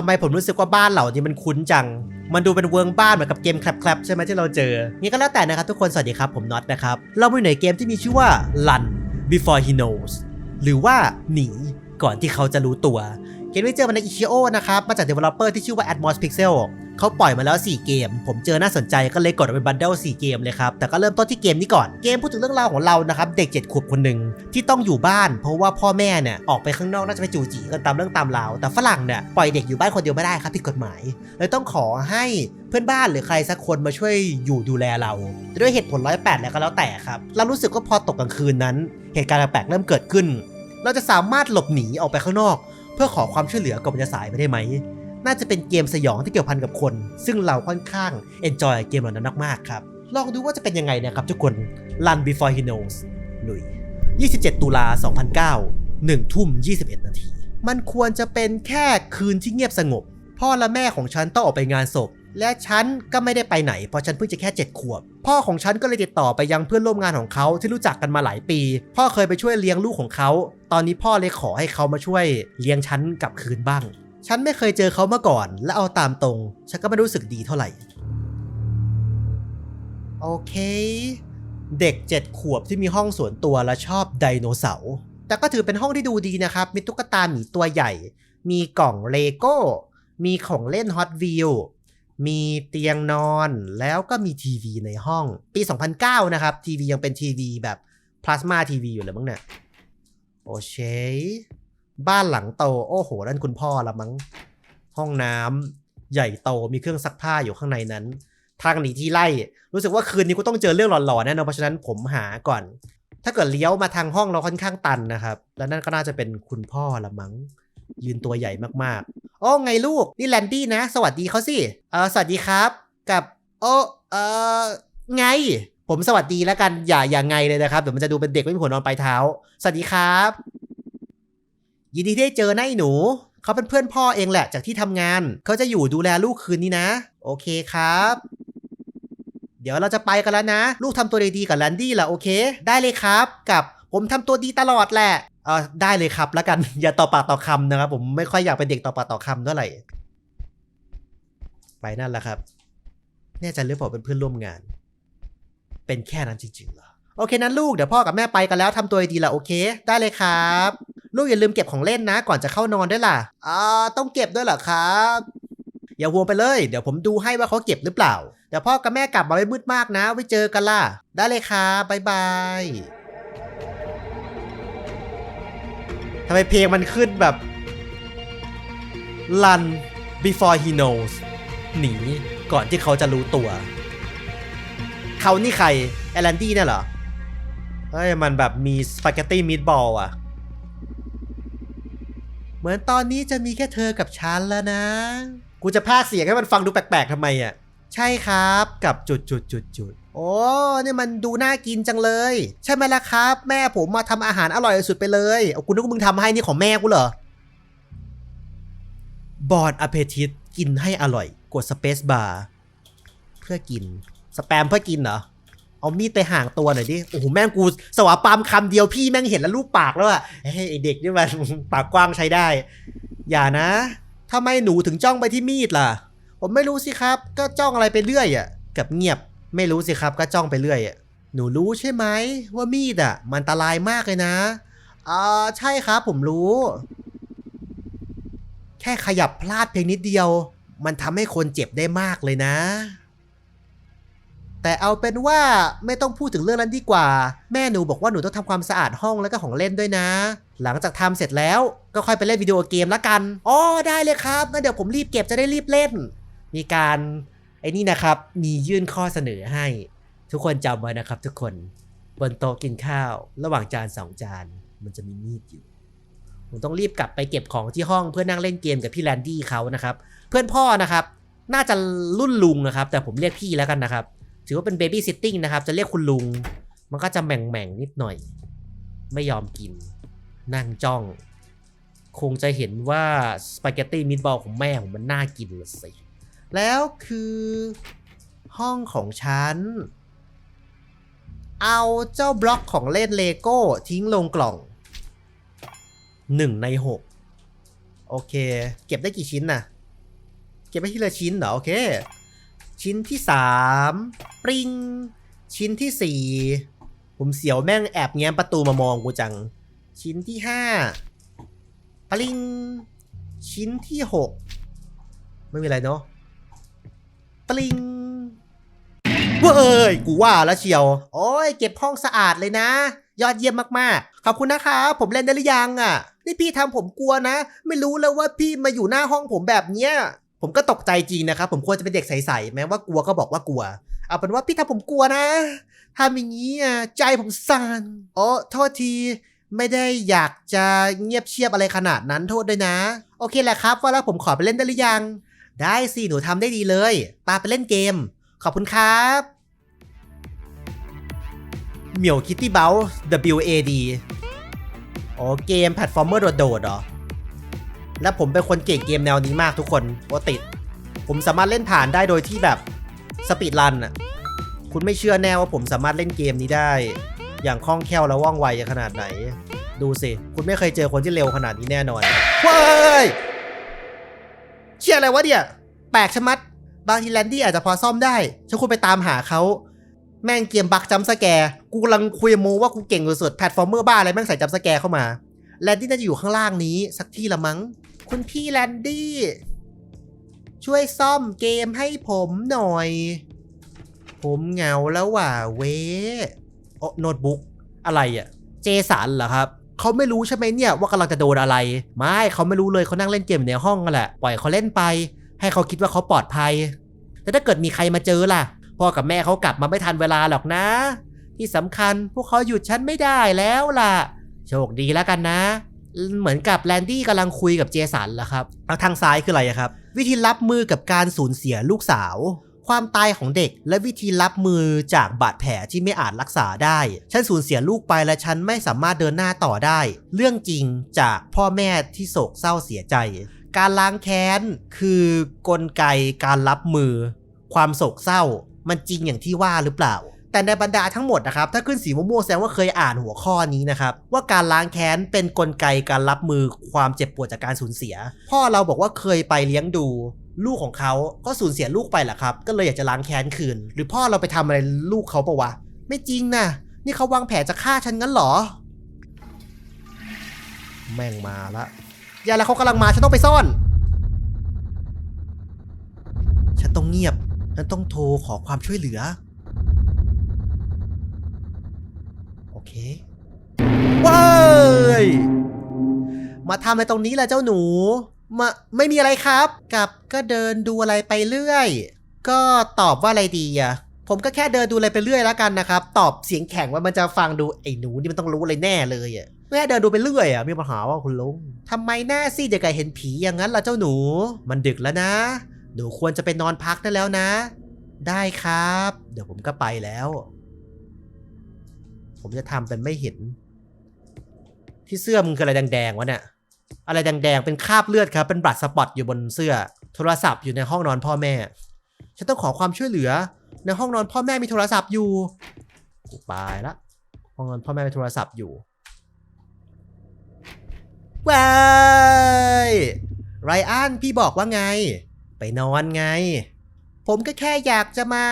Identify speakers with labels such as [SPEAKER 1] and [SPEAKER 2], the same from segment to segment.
[SPEAKER 1] ำไมผมรู้สึกว่าบ้านเหล่านี้มันคุ้นจัง มันดูเป็นเวิร์งบ้านเหมือนกับเกมแคลบๆใช่ไหมที่เราเจอ งี้ก็แล้วแต่นะครับทุกคน สวัสดีครับผมน็อตนะครับ เราอยู่ในเกมที่มีชื่อว่า Run Before He Knows หรือว่าหนีก่อนที่เขาจะรู้ตัว เกมที่เจอมาในอิชิโอนะครับมาจาก developer ที่ชื่อว่า Atmos Pixel เขาปล่อยมาแล้ว 4 เกม ผมเจอน่าสนใจก็เลยกดเป็นบันเดิล4เกมเลยครับ แต่ก็เริ่มต้นที่เกมนี้ก่อน เกมพูดถึงเรื่องราวของเรานะครับ เด็ก 7 ขวบคนหนึ่งที่ต้องอยู่บ้าน เพราะว่าพ่อแม่เนี่ยออกไปข้างนอกน่าจะไปจูจีกันตามเรื่องตามราว แต่ฝรั่งเนี่ยปล่อยเด็กอยู่บ้านคนเดียวไม่ได้ครับผิดกฎหมาย เลยต้องขอให้เพื่อนบ้านหรือใครสักคนมาช่วยอยู่ดูแลเรา ด้วยเหตุผลร้อยแปดแล้วก็แล้วแต่ครับ เรารู้สึกว่าพอตกกลางคืนนั้น เหตุการณ์แปลกเริ่มเกิดขึ้น เราจะสามารถหลบหนีออกไปข้างนอก พื่อขอความช่วยเหลือกับมันจะสายไปได้ไหม น่าจะเป็นเกมสยองที่เกี่ยวพันกับคน ซึ่งเราค่อนข้างเอนจอยเกมเหล่านั้นมากๆครับ ลองดูว่าจะเป็นยังไงนะครับทุกคน Run Before He Knows ลุย 27 ตุลา 2009 1ทุ่ม 21 นาที มันควรจะเป็นแค่คืนที่เงียบสงบ พ่อและแม่ของฉันต้องออกไปงานศพ และฉันก็ไม่ได้ไปไหน เพราะฉันเพิ่งจะแค่7ขวบ พ่อของฉันก็เลยติดต่อไปยังเพื่อนร่วมงานของเขาที่รู้จักกันมาหลายปี พ่อเคยไปช่วยเลี้ยงลูกของเขา ตอนนี้พ่อเลยขอให้เขามาช่วยเลี้ยงฉันกลับคืนบ้าง ฉันไม่เคยเจอเขามาก่อน และเอาตามตรง ฉันก็ไม่รู้สึกดีเท่าไหร่ โอเค เด็ก7ขวบที่มีห้องส่วนตัวและชอบไดโนเสาร์แต่ก็ถือเป็นห้องที่ดูดีนะครับ มีตุ๊กตาหมีตัวใหญ่ มีกล่องเลโก้ มีของเล่นฮอตวิว มีเตียงนอนแล้วก็มีทีวีในห้อง ปี 2009 นะครับ ทีวียังเป็นทีวีแบบพลาสมาทีวีอยู่เลยมั้งเนี่ยโอเคบ้านหลังโต โอ้โหนั่นคุณพ่อละมั้ง ห้องน้ำใหญ่โตมีเครื่องซักผ้าอยู่ข้างในนั้น ทางหนีที่ไล่ รู้สึกว่าคืนนี้กูต้องเจอเรื่องหลอนๆแน่นอนเพราะฉะนั้นผมหาก่อน ถ้าเกิดเลี้ยวมาทางห้องเราค่อนข้างตันนะครับ แล้วนั่นก็น่าจะเป็นคุณพ่อละมั้ง ยืนตัวใหญ่มากๆ โอ้ไงลูก นี่แลนดี้นะ สวัสดีเขาสิ เออสวัสดีครับ กับ โอ้เออไง ผมสวัสดีแล้วกัน อย่า อย่าไงเลยนะครับ เดี๋ยวมันจะดูเป็นเด็กไม่มีหัวนอนปลายเท้า สวัสดีครับ ยินดีที่ได้เจอนะไอ้หนู เขาเป็นเพื่อนพ่อเองแหละจากที่ทำงาน เขาจะอยู่ดูแลลูกคืนนี้นะ โอเคครับ เดี๋ยวเราจะไปกันแล้วนะ ลูกทำตัวดีๆกับแลนดี้ล่ะโอเค ได้เลยครับ กับ ผมทำตัวดีตลอดแหละเออได้เลยครับแล้วกัน อย่าต่อปากต่อคำนะครับ ผมไม่ค่อยอยากเป็นเด็กต่อปากต่อคำเท่าไหร่ ไปนั่นแหละครับ แน่ใจหรือเปล่าเป็นเพื่อนร่วมงาน เป็นแค่นั้นจริงๆเหรอโอเคนั้นลูกเดี๋ยวพ่อกับแม่ไปกันแล้วทำตัวดีละโอเค ได้เลยครับ ลูกอย่าลืมเก็บของเล่นนะ ก่อนจะเข้านอนด้วยล่ะอ่าต้องเก็บด้วยเหรอครับอย่าห่วงไปเลย เดี๋ยวผมดูให้ว่าเขาเก็บหรือเปล่า เดี๋ยวพ่อกับแม่กลับมาไม่มืดมากนะ ไว้เจอกันล่ะ ได้เลยครับบ๊ายบายำไมเพลงมันขึ้นแบบ Run before he knows หนีก่อนที่เขาจะรู้ตัว เขานี่ใครแอลันดี้เนี่ยเหรอ เฮ้ย มันแบบมีสปาเกตตี้มีดบอลอะเหมือนตอนนี้จะมีแค่เธอกับฉันแล้วนะ กูจะพากเสียงให้มันฟังดูแปลกๆทำไมอะใช่ครับกับจุดจุดจุดจุด โอ้นี่มันดูน่ากินจังเลย ใช่ไหมล่ะครับ แม่ผมมาทำอาหารอร่อยสุดไปเลยเอากูนึกว่ามึงทำให้นี่ของแม่กูเหรอบอดอเพทิตกินให้อร่อย กดสเปซบาร์เพื่อกิน สแปมเพื่อกินเหรอ เอามีดไปห่างตัวหน่อยดิ โอ้โห แม่งกูสวาปามคำเดียวพี่แม่งเห็นแล้วลูกปากแล้วอะเฮ้ยไอเด็กนี่มันปากกว้างใช้ได้ อย่านะทำไมหนูถึงจ้องไปที่มีดล่ะ ผมไม่รู้สิครับ ก็จ้องอะไรไปเรื่อยอะกับเงียบ ไม่รู้สิครับก็จ้องไปเรื่อยอะหนูรู้ใช่ไหมว่ามีดอะมันอันตรายมากเลยนะอ่าใช่ครับผมรู้ แค่ขยับพลาดเพียงนิดเดียว มันทำให้คนเจ็บได้มากเลยนะ แต่เอาเป็นว่าไม่ต้องพูดถึงเรื่องนั้นดีกว่า แม่หนูบอกว่าหนูต้องทำความสะอาดห้องแล้วก็ของเล่นด้วยนะ หลังจากทำเสร็จแล้วก็ค่อยไปเล่นวิดีโอเกมละกันอ๋อได้เลยครับงั้นเดี๋ยวผมรีบเก็บจะได้รีบเล่น มีการ ไอ้นี่นะครับ มียื่นข้อเสนอให้ ทุกคนจำไว้นะครับ ทุกคนบนโต๊ะกินข้าว ระหว่างจานสองจาน มันจะมีมีดอยู่ ผมต้องรีบกลับไปเก็บของที่ห้องเพื่อนั่งเล่นเกมกับพี่แลนดี้เขานะครับ เพื่อนพ่อนะครับ น่าจะรุ่นลุงนะครับ แต่ผมเรียกพี่แล้วกันนะครับ ถือว่าเป็นเบบี้ซิตติ้งนะครับ จะเรียกคุณลุง มันก็จะแหม่งๆนิดหน่อย ไม่ยอมกิน นั่งจ้อง คงจะเห็นว่าสปาเกตตี้มิตบอลของแม่ผมมันน่ากินละสิ แล้วคือห้องของฉัน เอาเจ้าบล็อกของเล่นเลโก้ทิ้งลงกล่องหนึ่งในหกโอเค เก็บได้กี่ชิ้นน่ะ เก็บไว้ทีละชิ้นเหรอ โอเค ชิ้นที่สามปริงชิ้นที่สี่ผมเสียวแม่งแอบแง้มประตูมามองกูจัง ชิ้นที่ห้าปริงชิ้นที่หกไม่มีอะไรเนาะ ปริงเว้ย กูว่าแล้วเชียว โอ้ย เก็บห้องสะอาดเลยนะ ยอดเยี่ยมมากๆ ขอบคุณนะครับผมเล่นได้หรือยังอะ นี่พี่ทำผมกลัวนะ ไม่รู้แล้วว่าพี่มาอยู่หน้าห้องผมแบบเนี้ย ผมก็ตกใจจริงนะครับ ผมควรจะเป็นเด็กใสๆ แม้ว่ากลัวก็บอกว่ากลัว เอาเป็นว่าพี่ทำผมกลัวนะทำอย่างนี้อะใจผมสั่นโอ้โทษที ไม่ได้อยากจะเงียบเชียบอะไรขนาดนั้นโทษด้วยนะ โอเคแหละครับ ว่าแล้วผมขอไปเล่นได้หรือยัง ได้สิหนูทำได้ดีเลยปาไปเล่นเกม ขอบคุณครับเหมียวคิตตี้เบล WAD อ๋อเกมแพลตฟอร์มเมอร์โดดๆเหรอ แล้วผมเป็นคนเก่งเกมแนวนี้มากทุกคนปกติด ผมสามารถเล่นผ่านได้โดยที่แบบสปีดรันอะคุณไม่เชื่อแน่ว่าผมสามารถเล่นเกมนี้ได้ อย่างคล่องแคล่วและว่องไวขนาดไหน ดูสิ คุณไม่เคยเจอคนที่เร็วขนาดนี้แน่นอนว้ย เชื่ออะไรวะเนี่ย แปลกชะมัด บางทีแลนดี้อาจจะพอซ่อมได้ ฉันควรไปตามหาเขาแม่งเกมบักจัมป์สแกร์กูกำลังคุยโมว่ากูเก่งสุดๆแพลตฟอร์มเมอร์บ้าอะไรแม่งใส่จัมป์สแกร์เข้ามาแลนดี้น่าจะอยู่ข้างล่างนี้ สักที่ละมั้ง คุณพี่แลนดี้ ช่วยซ่อมเกมให้ผมหน่อย ผมเหงาแล้วว่ะเว้โอ้โน้ตบุ๊กอะไรอะเจสันเหรอครับ เขาไม่รู้ใช่ไหมเนี่ยว่ากำลังจะโดนอะไร ไม่เขาไม่รู้เลยเขานั่งเล่นเกมอยู่ในห้องกันแหละปล่อยเขาเล่นไป ให้เขาคิดว่าเขาปลอดภัย แต่ถ้าเกิดมีใครมาเจอล่ะพ่อกับแม่เขากลับมาไม่ทันเวลาหรอกนะ ที่สำคัญพวกเขาหยุดฉันไม่ได้แล้วล่ะ โชคดีแล้วกันนะ เหมือนกับแลนดี้กำลังคุยกับเจสันแล้วครับแล้วทางซ้ายคืออะไรอะครับ วิธีรับมือกับการสูญเสียลูกสาว ความตายของเด็ก และวิธีรับมือจากบาดแผลที่ไม่อาจรักษาได้ ฉันสูญเสียลูกไปและฉันไม่สามารถเดินหน้าต่อได้ เรื่องจริงจากพ่อแม่ที่โศกเศร้าเสียใจ การล้างแค้นคือกลไกการรับมือ ความโศกเศร้า มันจริงอย่างที่ว่าหรือเปล่าแต่ในบรรดาทั้งหมดนะครับ ถ้าขึ้นสีม่วงแสดงว่าเคยอ่านหัวข้อนี้นะครับ ว่าการล้างแค้นเป็นกลไกการรับมือความเจ็บปวดจากการสูญเสีย พ่อเราบอกว่าเคยไปเลี้ยงดู ลูกของเขาก็สูญเสียลูกไปแหละครับ ก็เลยอยากจะล้างแค้นคืน หรือพ่อเราไปทำอะไรลูกเขาปะวะ ไม่จริงนะนี่เขาวางแผนจะฆ่าฉันงั้นหรอ แม่งมาละย่าแล้วเขากำลังมาฉันต้องไปซ่อน ฉันต้องเงียบ ฉันต้องโทรขอความช่วยเหลือ โอเคว้ายมาทำอะไรตรงนี้ล่ะเจ้าหนู มาไม่มีอะไรครับ กับก็เดินดูอะไรไปเรื่อย ก็ตอบว่าอะไรดีอะผมก็แค่เดินดูอะไรไปเรื่อยแล้วกันนะครับ ตอบเสียงแข็งว่ามันจะฟังดูไอ้หนูนี่มันต้องรู้อะไรแน่เลยอะแค่เดินดูไปเรื่อยอะมีปัญหาว่าคุณลุงทำไมหน้าซีดอย่างกับเห็นผีอย่างนั้นล่ะเจ้าหนู มันดึกแล้วนะ หนูควรจะไปนอนพักได้แล้วนะ ได้ครับ เดี๋ยวผมก็ไปแล้ว ผมจะทำเป็นไม่เห็น ที่เสื้อมึงคืออะไรแดงๆวะเนี่ย อะไรแดงๆ เป็นคราบเลือดครับ เป็นบลัดสปอตอยู่บนเสื้อ โทรศัพท์อยู่ในห้องนอนพ่อแม่ ฉันต้องขอความช่วยเหลือ ในห้องนอนพ่อแม่มีโทรศัพท์อยู่กูไปละ ห้องนอนพ่อแม่มีโทรศัพท์อยู่ว้ายไรอันพี่บอกว่าไง ไปนอนไง ผมก็แค่อยากจะมา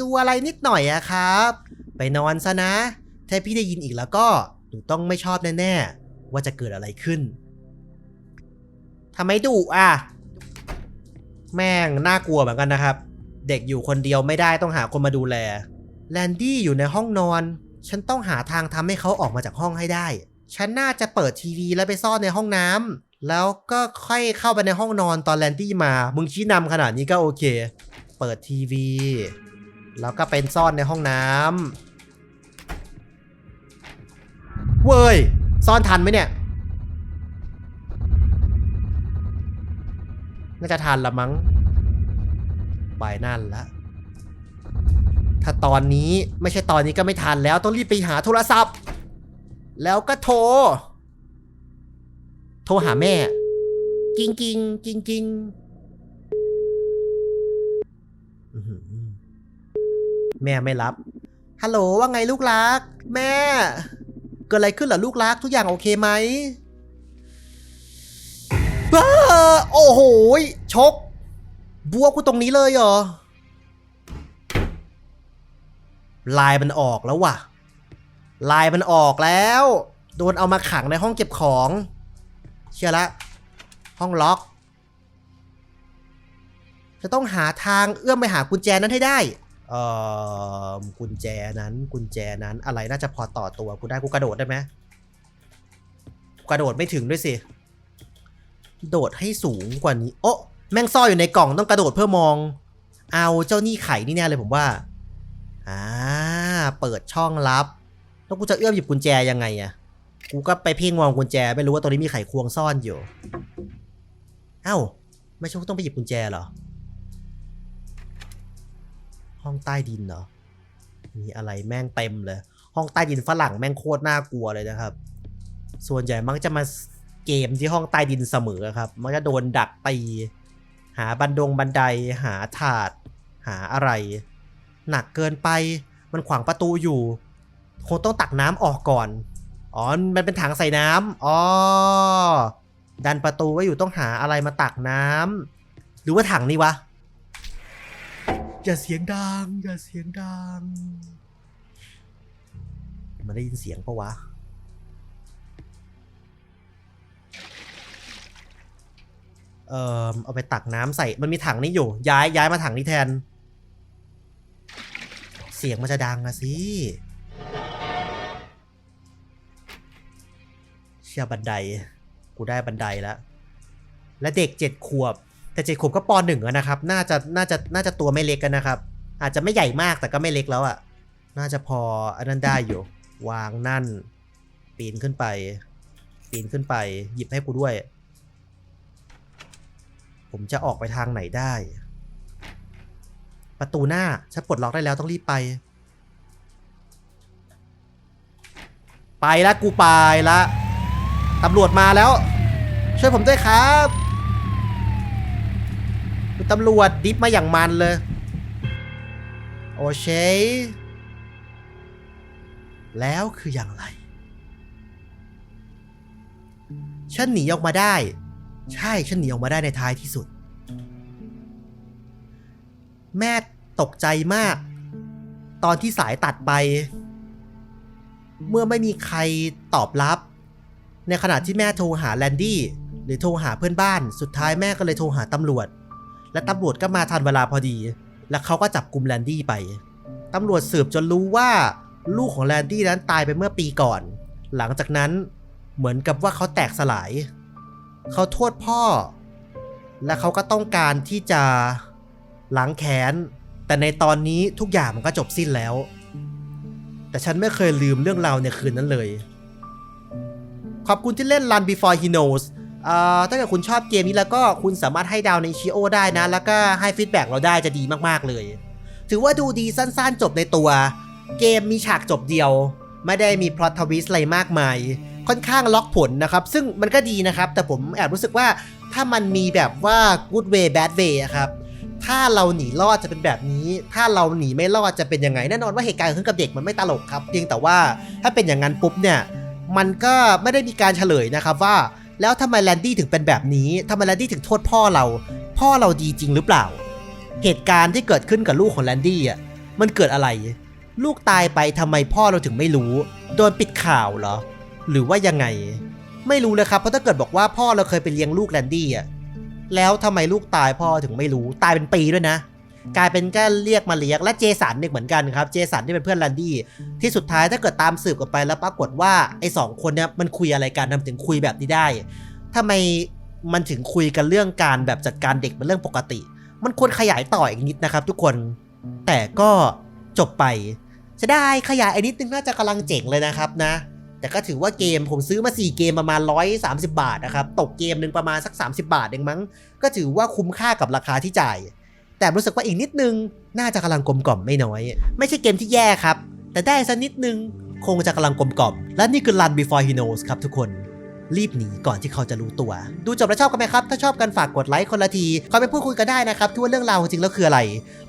[SPEAKER 1] ดูอะไรนิดหน่อยอะครับ ไปนอนซะนะ ถ้าพี่ได้ยินอีกแล้วก็หนูต้องไม่ชอบแน่ๆ ว่าจะเกิดอะไรขึ้น ทำไมดุอะ แม่งน่ากลัวเหมือนกันนะครับ เด็กอยู่คนเดียวไม่ได้ต้องหาคนมาดูแล แลนดี้อยู่ในห้องนอน ฉันต้องหาทางทำให้เขาออกมาจากห้องให้ได้ ฉันน่าจะเปิดทีวีแล้วไปซ่อนในห้องน้ำแล้วก็ค่อยเข้าไปในห้องนอนตอนแลนดี้มา มึงชี้นำขนาดนี้ก็โอเค เปิดทีวี แล้วก็เป็นซ่อนในห้องน้ำเว้ย ซ่อนทันไหมเนี่ย น่าจะทันละมั้งไปนั่นละถ้าตอนนี้ไม่ใช่ตอนนี้ก็ไม่ทันแล้วต้องรีบไปหาโทรศัพท์ แล้วก็โทร โทรหาแม่ กิงกิงกิงกิงแม่ไม่รับ ฮัลโหลว่าไงลูกรัก แม่ เกิดอะไรขึ้นเหรอลูกรัก ทุกอย่างโอเคไหม บ้าโอ้โหชก บัวกูตรงนี้เลยเหรอ ลายมันออกแล้วว่ะ ลายมันออกแล้ว โดนเอามาขังในห้องเก็บของ เชื่อละ ห้องล็อก จะต้องหาทางเอื้อมไปหากุญแจนั้นให้ได้เอ่อกุญแจนั้นกุญแจนั้นอะไรน่าจะพอต่อตัวกูได้กูกระโดดได้ไหมกระโดดไม่ถึงด้วยสิ โดดให้สูงกว่านี้ โอ้แม่งซ่อนอยู่ในกล่องต้องกระโดดเพื่อมอง เอาเจ้านี่ไข่นี่แน่เลยผมว่า อ่า เปิดช่องลับ แล้วกูจะเอื้อมหยิบกุญแจยังไงอะกูก็ไปเพ่งมองกุญแจ ไม่รู้ว่าตรงนี้มีไขควงซ่อนอยู่ เอ้า ไม่ใช่ว่าต้องไปหยิบกุญแจเหรอ ห้องใต้ดินเหรอ มีอะไรแม่งเต็มเลย ห้องใต้ดินฝรั่งแม่งโคตรน่ากลัวเลยนะครับ ส่วนใหญ่มักจะมา เกมที่ห้องใต้ดินเสมอครับ มักจะโดนดักตี หาบันดงบันไดหาถาด หาอะไร หนักเกินไปมันขวางประตูอยู่ คงต้องตักน้ำออกก่อน อ๋อ มันเป็นถังใส่น้ำอ๋อ ดันประตูไว้อยู่ต้องหาอะไรมาตักน้ำหรือว่าถังนี่วะ อย่าเสียงดัง อย่าเสียงดัง มันได้ยินเสียงปะวะ เอ่อเอาไปตักน้ำใส่ มันมีถังนี้อยู่ ย้ายย้ายมาถังนี้แทน เสียงมันจะดังอะสิเชื่อบันได กูได้บันไดแล้ว และเด็กเจ็ดขวบ แต่เจ็ดขวบก็ปหนึ่งอะนะครับ น่าจะน่าจะน่าจะตัวไม่เล็กกันนะครับ อาจจะไม่ใหญ่มากแต่ก็ไม่เล็กแล้วอะน่าจะพออันนั้นได้อยู่ วางนั่น ปีนขึ้นไป ปีนขึ้นไป หยิบให้กูด้วย ผมจะออกไปทางไหนได้ ประตูหน้าฉันปลดล็อกได้แล้วต้องรีบไป ไปละกูไปละตำรวจมาแล้ว ช่วยผมด้วยครับตำรวจดิฟมาอย่างมันเลย โอเคแล้วคืออย่างไร ฉันหนีออกมาได้ ใช่ฉันหนีออกมาได้ในท้ายที่สุด แม่ตกใจมาก ตอนที่สายตัดไป เมื่อไม่มีใครตอบรับ ในขณะที่แม่โทรหาแลนดี้หรือโทรหาเพื่อนบ้าน สุดท้ายแม่ก็เลยโทรหาตำรวจ และตำรวจก็มาทันเวลาพอดี และเขาก็จับกลุ่มแลนดี้ไปตำรวจสืบจนรู้ว่าลูกของแลนดี้นั้นตายไปเมื่อปีก่อน หลังจากนั้นเหมือนกับว่าเขาแตกสลาย เขาโทษพ่อ และเขาก็ต้องการที่จะล้างแค้น แต่ในตอนนี้ทุกอย่างมันก็จบสิ้นแล้ว แต่ฉันไม่เคยลืมเรื่องราวในคืนนั้นเลย ขอบคุณที่เล่น Run Before He Knows อ่าถ้าเกิดคุณชอบเกมนี้แล้วก็คุณสามารถให้ดาวในชิโอได้นะ แล้วก็ให้ฟีดแบ็กเราได้จะดีมากๆเลย ถือว่าดูดีสั้นๆจบในตัว เกมมีฉากจบเดียว ไม่ได้มีพล็อตทวิสอะไรมากมาย ค่อนข้างล็อกผลนะครับ ซึ่งมันก็ดีนะครับ แต่ผมแอบรู้สึกว่าถ้ามันมีแบบว่า good way bad way อะครับถ้าเราหนีรอดจะเป็นแบบนี้ ถ้าเราหนีไม่รอดจะเป็นยังไง แน่นอนว่าเหตุการณ์เกิดขึ้นกับเด็กมันไม่ตลกครับ เพียงแต่ว่าถ้าเป็นอย่างนั้นปุ๊บเนี่ย มันก็ไม่ได้มีการเฉลยนะครับว่า แล้วทำไมแลนดี้ถึงเป็นแบบนี้ทำไมแลนดี้ถึงโทษพ่อเรา พ่อเราดีจริงหรือเปล่า เหตุการณ์ที่เกิดขึ้นกับลูกของแลนดี้อะ มันเกิดอะไร ลูกตายไปทำไมพ่อเราถึงไม่รู้ โดนปิดข่าวเหรอ หรือว่ายังไง ไม่รู้เลยครับเพราะถ้าเกิดบอกว่าพ่อเราเคยไปเลี้ยงลูกแลนดี้อะแล้วทำไมลูกตายพ่อถึงไม่รู้ตายเป็นปีด้วยนะ กลายเป็นแค่เรียกมาเลี้ยงและเจสันเนี่ยเหมือนกันครับเจสันที่เป็นเพื่อนแลนดี้ที่สุดท้ายถ้าเกิดตามสืบกันไปแล้วปรากฏว่าไอ้สองคนเนี่ยมันคุยอะไรกันทำถึงคุยแบบนี้ได้ทำไมมันถึงคุยกันเรื่องการแบบจัดการเด็กเป็นเรื่องปกติ มันควรขยายต่ออีกนิดนะครับ ทุกคน แต่ก็จบไปจะได้ขยายอีกนิดนึงน่าจะกำลังเจ๋งเลยนะครับนะ แต่ก็ถือว่าเกมผมซื้อมา 4 เกมประมาณ 130 บาทนะครับ ตกเกมหนึ่งประมาณสัก 30 บาทเองมั้ง ก็ถือว่าคุ้มค่ากับราคาที่จ่าย แต่รู้สึกว่าอีกนิดนึง น่าจะกำลังกลมกล่อมไม่น้อย ไม่ใช่เกมที่แย่ครับ แต่ได้สักนิดนึง คงจะกำลังกลมกล่อม และนี่คือ Run Before He Knows ครับทุกคนรีบหนีก่อนที่เขาจะรู้ตัว ดูจบแล้วชอบกันไหมครับ ถ้าชอบกันฝากกดไลค์คนละทีคอยไปพูดคุยกันได้นะครับที่ว่าเรื่องราวจริงแล้วคืออะไร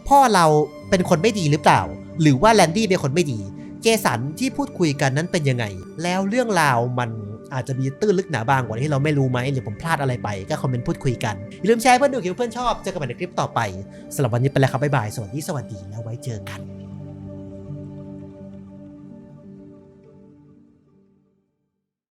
[SPEAKER 1] พ่อเราเป็นคนไม่ดีหรือเปล่า หรือว่าแลนดี้เป็นคนไม่ดี เจสันที่พูดคุยกันนั้นเป็นยังไง แล้วเรื่องราวมันอาจจะมีตื้นลึกหนาบางกว่าที่เราไม่รู้ไหมหรือผมพลาดอะไรไปก็คอมเมนต์พูดคุยกัน อย่าลืมแชร์เพื่อนดูคิวเพื่อนชอบ เจอกันใหม่ในคลิปต่อไปสำหรับวันนี้ไปแล้วครับบ๊ายบาย สวัสดีสวัสดีแล้วไว้เจอกัน